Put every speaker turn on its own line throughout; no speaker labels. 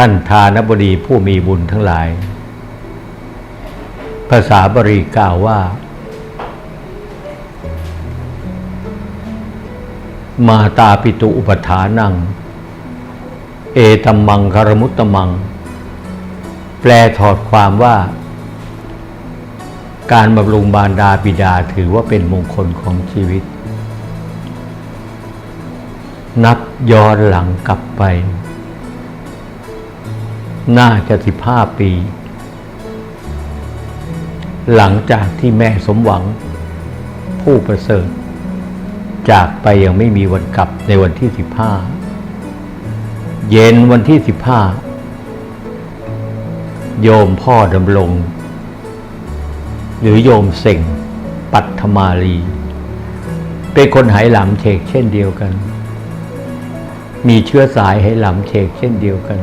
ท่านทานบดีผู้มีบุญทั้งหลาย ภาษาบาลีกล่าวว่า มาตาปิตุอุปถานัง เอตัมมังคารมุตตมัง แปลถอดความว่า การบำรุงบารดาบิดาถือว่าเป็นมงคลของชีวิต นับย้อนหลังกลับไป น่าจะสิบห้าปี หลังจากที่แม่สมหวัง ผู้ประเสริฐ จากไปยังไม่มีวันกลับในวันที่สิบห้าเย็นวันที่สิบห้าโยมพ่อดำรง หรือโยมเส่งปัทมาลี เป็นคนไหหลำเฉกเช่นเดียวกัน มีเชื้อสายไหหลำเฉกเช่นเดียวกัน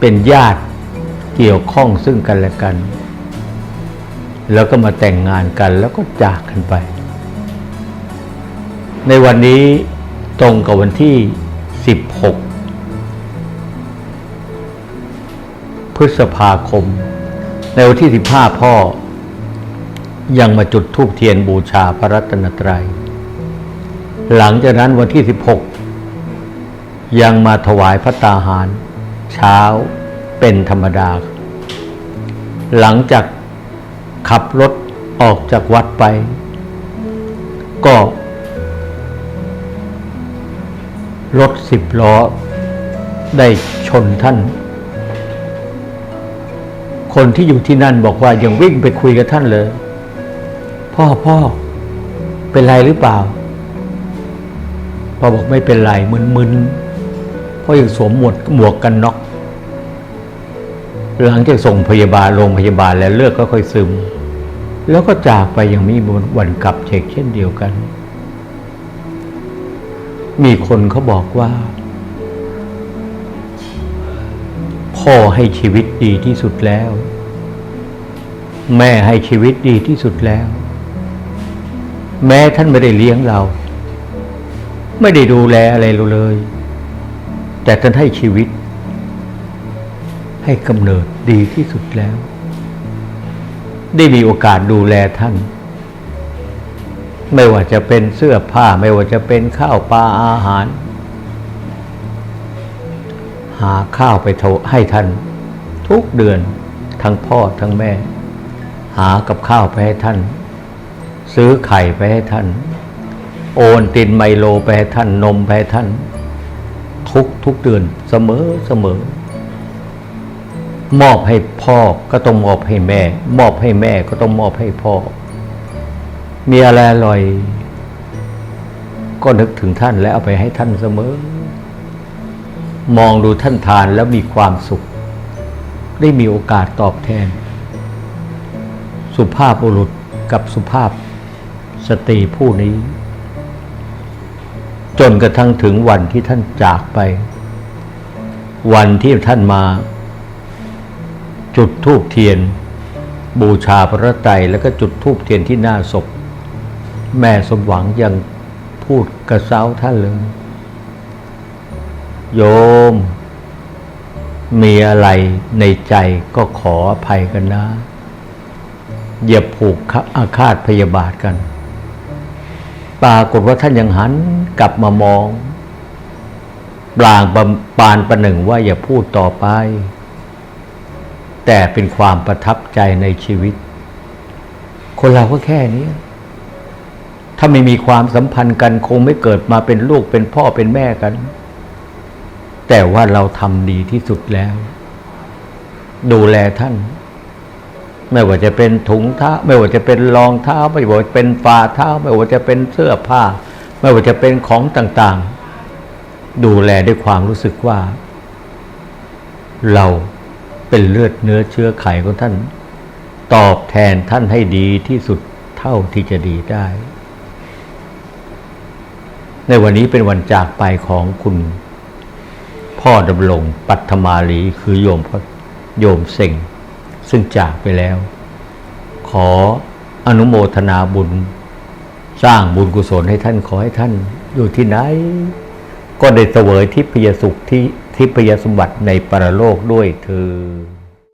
เป็นญาติเกี่ยวข้องซึ่งกันและกัน แล้วก็มาแต่งงานกันแล้วก็จากกันไป ในวันนี้ตรงกับวันที่ 16 พฤษภาคม ในวันที่ 15 พ่อ ยังมาจุดธูปเทียนบูชาพระรัตนตรัย หลังจากนั้นวันที่ 16 ยังมาถวายพระตาหาร เช้าเป็นธรรมดา หลังจากขับรถออกจากวัดไป ก็รถสิบล้อ ได้ชนท่าน คนที่อยู่ที่นั่นบอกว่ายังวิ่งไปคุยกับท่านเลย พ่อพ่อเป็นไรหรือเปล่า พ่อบอกไม่เป็นไรมึนๆพ่อยังสวมหมวกหมวกกันน็อก หลังจากส่งพยาบาลโรงพยาบาลแล้วเลือดก็ค่อยซึม แล้วก็จากไปอยังมีวันกลับเช็กเช่นเดียวกัน มีคนเขาบอกว่า พ่อให้ชีวิตดีที่สุดแล้ว แม่ให้ชีวิตดีที่สุดแล้ว แม้ท่านไม่ได้เลี้ยงเรา ไม่ได้ดูแลอะไรเราเลย แต่ท่านให้ชีวิต ให้กำเนิดดีที่สุดแล้ว ได้มีโอกาสดูแลท่าน ไม่ว่าจะเป็นเสื้อผ้าไม่ว่าจะเป็นข้าวปลาอาหาร หาข้าวไปถให้ท่าน ทุกเดือนทั้งพ่อทั้งแม่ หากับข้าวไปให้ท่าน ซื้อไข่ไปให้ท่าน โอนตินไมโลไปให้ท่านนมไปให้ท่าน ทุกทุกเดือนเสมอเสมอ มอบให้พ่อก็ต้องมอบให้แม่ มอบให้แม่ก็ต้องมอบให้พ่อ มีอะไรอร่อย ก็นึกถึงท่านและเอาไปให้ท่านเสมอ มองดูท่านทานแล้วมีความสุข ได้มีโอกาสตอบแทน สุภาพบุรุษกับสุภาพสตรีผู้นี้ จนกระทั่งถึงวันที่ท่านจากไป วันที่ท่านมา จุดธูปเทียน บูชาพระไตรแล้วก็จุดธูปเทียนที่หน้าศพ แม่สมหวังยังพูดกระเซ้าท่านเลยโยม มีอะไรในใจก็ขออภัยกันนะ อย่าผูกอาฆาตพยาบาทกัน ปรากฏว่าท่านยังหันกลับมามองปลางปานประหนึ่งว่าอย่าพูดต่อไป แต่เป็นความประทับใจในชีวิต คนเราก็แค่นี้ ถ้าไม่มีความสัมพันธ์กันคงไม่เกิดมาเป็นลูกเป็นพ่อเป็นแม่กัน แต่ว่าเราทำดีที่สุดแล้ว ดูแลท่าน ไม่ว่าจะเป็นถุงเท้า ไม่ว่าจะเป็นรองเท้า ไม่ว่าจะเป็นฝ่าเท้า ไม่ว่าจะเป็นเสื้อผ้า ไม่ว่าจะเป็นของต่าง ๆ ดูแลด้วยความรู้สึกว่า เรา เป็นเลือดเนื้อเชื้อไขของท่าน ตอบแทนท่านให้ดีที่สุดเท่าที่จะดีได้ ในวันนี้เป็นวันจากไปของคุณ พ่อดำรงปัทมาลีคือโยมพ่อโยมเส่งซึ่งจากไปแล้ว ขออนุโมทนาบุญ สร้างบุญกุศลให้ท่านขอให้ท่านอยู่ที่ไหน ก็ได้เสวยทิพยสุขที่ ทิพยสมบัติในปรโลกด้วยเธอ